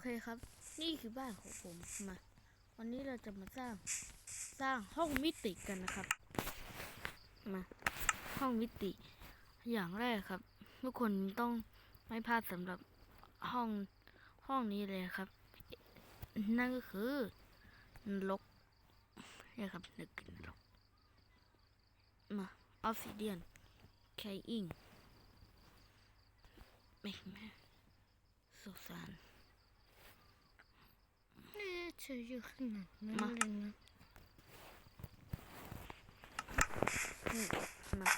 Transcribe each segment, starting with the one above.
เคครับ นี่คือบ้านของผมมา วันนี้เราจะมาสร้างสร้างห้องมิติกันนะครับ มาห้องมิติอย่างแรกครับ ทุกคนต้องไม่พลาดสำหรับห้องห้องนี้เลยครับ นั่นก็คือนรกนี่ครับนึกนรกมาออฟซิเดียนไคอิงไม่แม่สุสาน น่าจะอยู่ขนาดนั้น มา เลยนะ นี่มา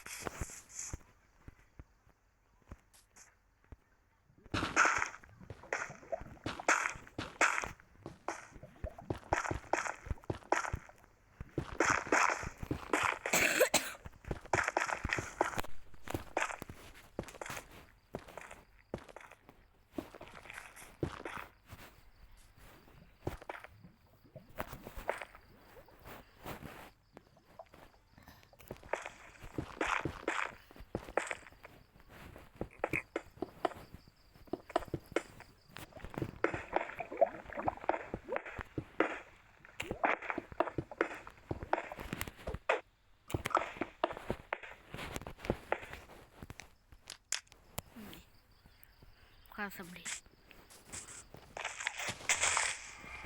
ความสำเร็จ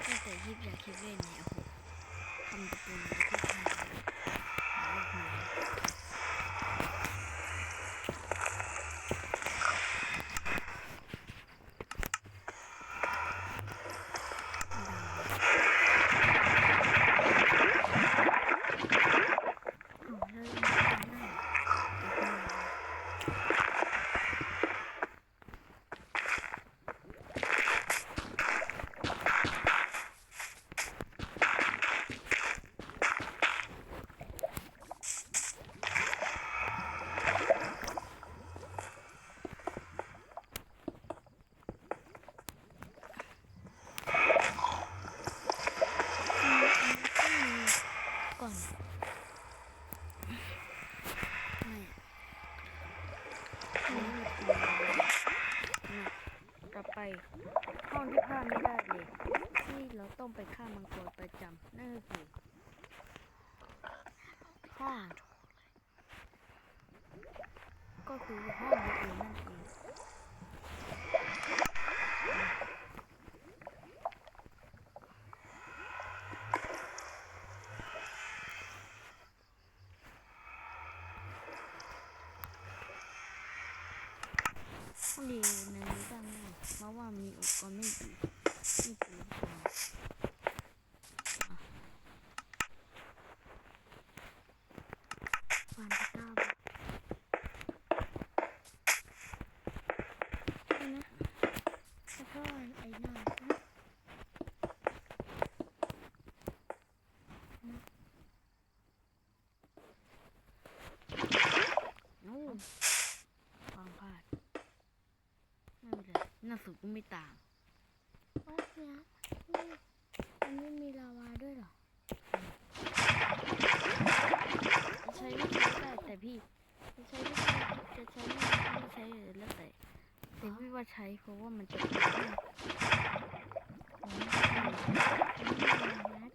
ตั้งแต่ยิบยาคิดเล่นเนี่ยโอ้โหทำประตูมาที่ทางหาลูกหนูเอาแล้วยังทำได้เดี๋ยวก่อน ก่อนไม่นะต่อไป ห้องที่พลาดไม่ได้เลย ที่เราต้องไปฆ่ามังกรประจำนั่นก็คือห้องก็คือห้องนี้เองนั่นเองห้องดี ราะว่ามีอุปกรณ์ไม่ดีนี่คืออุปกรณ์อะวางตะกร้าบ นี่นะแล้วก็ไอ้นั่นนะ นู่นวางพลาดไม่เป็นไร หน้าสุดก็ไม่ต่างโอ้ยนะนี่อันนี้มีลาวาด้วยเหรอจะใช้วิธีได้แต่พี่จะใช้วิธีจะใช้ไม่ไม่ใช้เลยแล้วแต่แต่พี่ว่าใช้เพราะว่ามันจะเป็นให้อ๋อนี่ลาวาอะไร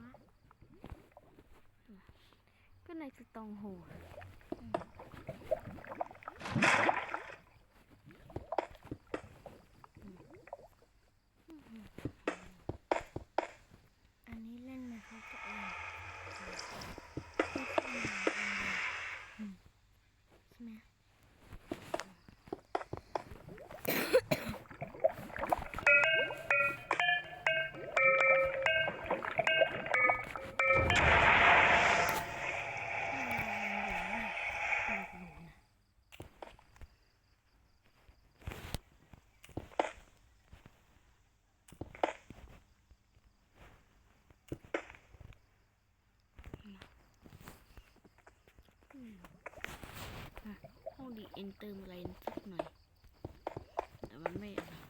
วะก็ในสตองโฮ ห้องดีเอนเติมอะไรสักหน่อย แต่มันไม่อะไร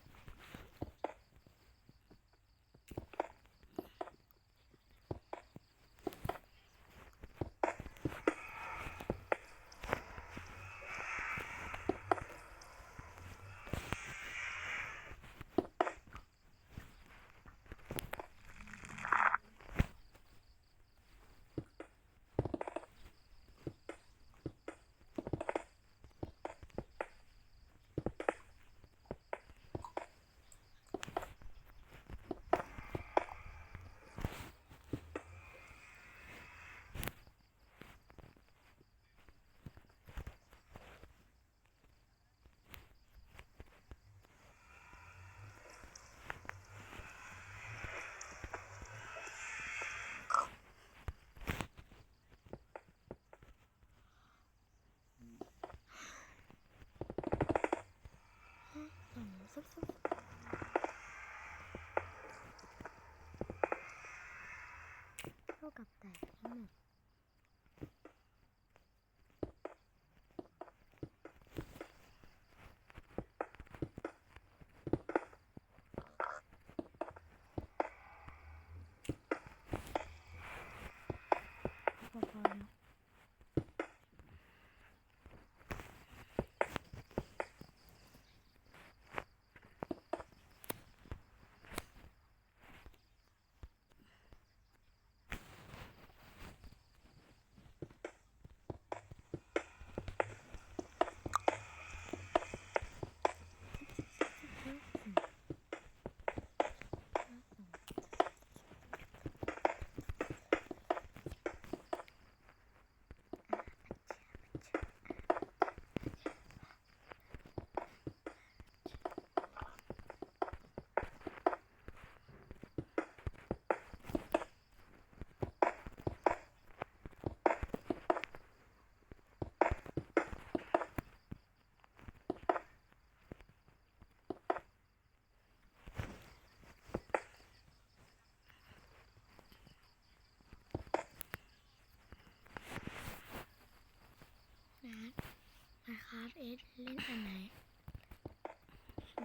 รับเอสเล่นอันไหน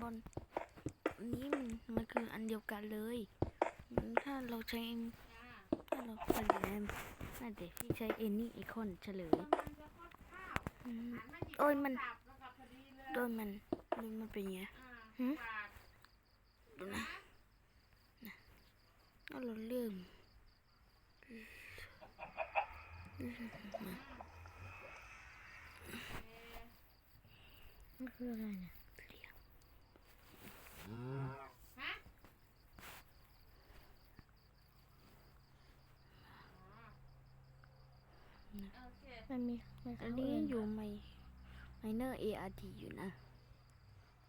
บนอันนี้มันมันคืออันเดียวกันเลยมันถ้าเราใช้ถ้าเราเฉลยน่าจะพี่ใช้เอ็นนี่อีกคนเฉลยอืมโอ้ยมันโดยมันโดยมันเป็นไงหืมดูนะนะแล้วเราเริ่มมั นคืออะไรเนี่ยมันมีมันอัเขานนี้เอื่นอยู่ไมไมเนอร์ ARD อยู่นะ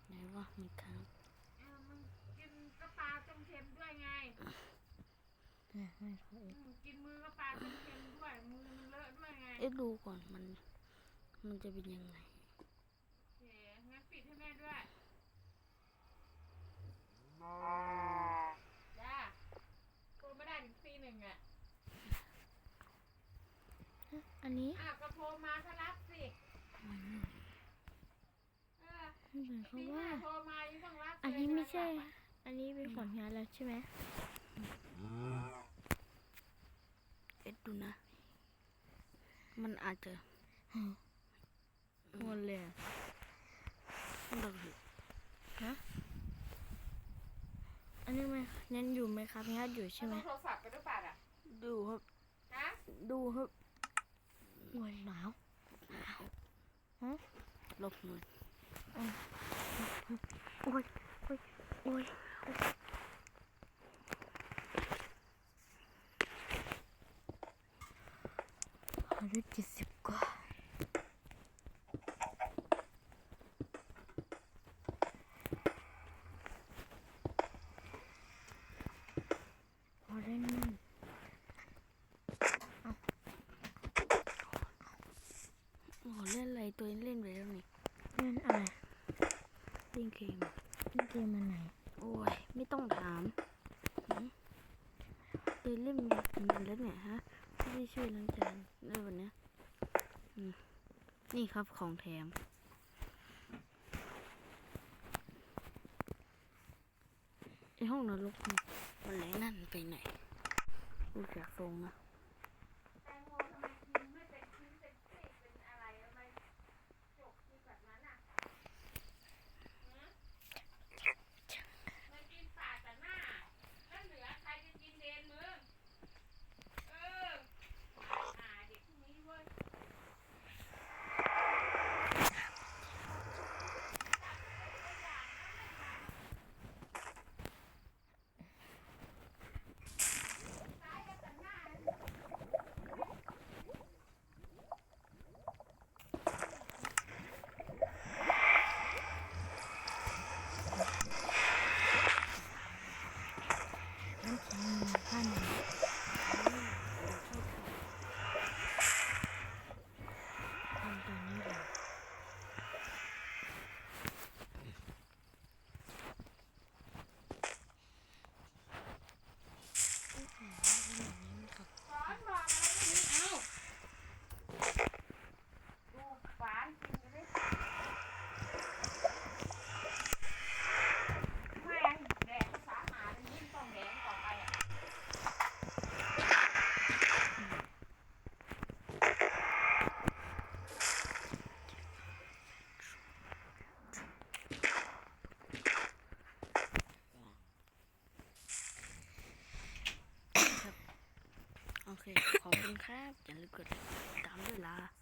ไหนวะมันค้างมึงกินกระปลาต้มเค็มด้วยไงเนี่ยมันเขาเออืสมกินมือกระปลาต้มเค็มด้วยมือมันเลอะด้วยไงเอ๊ะดูก่อนมัน มันจะเป็นยังไง โอเคงั้นปิดให้แม่ด้วยจ้าโทรไม่ได้ถึงตีหนึ่งอะ อันนี้ อ้าวก็โทรมาก็รับสิ เออมันเหมือนเขาตีว่าห้าโทรมายังต้องรับอันนี้ไม่ใช่เลยอันนี้เป็นผลงานแล้วใช่ไหมเอ๊ะดูนะ มันอาจจะหมดเลยอะเราอันนี้มันยังอยู่ไหมครับงานอยู่ใช่ไหมเอาโทรศัพท์ไปด้วยป่ะอะ ดูครับ ฮะ ดูครับโอ้ยหนาวลบหน่อยโอ้ยโอ้ยโอ้ยหาได้เจ็ดสิบกว่าพอได้นึ่งโอ้โหเล่นอะไรตัวเองเล่นไปแล้วนี่เล่นอะไร เล่นเกมเล่นเกมอันไหน โอ้ย ไม่ต้องถามหืมเคยเล่นมันแล้วเนี่ยฮะที่ได้ช่วยล้างจานในวันนี้นี่ครับของแถมไอห้องนรกมันไหนนั่นไปไหนดูจากทรงนะ แตงโมทำไมกินไม่เป็นชิ้นเป็นซี่เป็นอะไรทำไมจกกินแบบนั้นอะฮะมันกินปาดแต่หน้า แล้วเหลือใครจะกินเดนมึง เออหาเด็กพวกนี้เว้ย ตายกันแต่หน้า เคขอ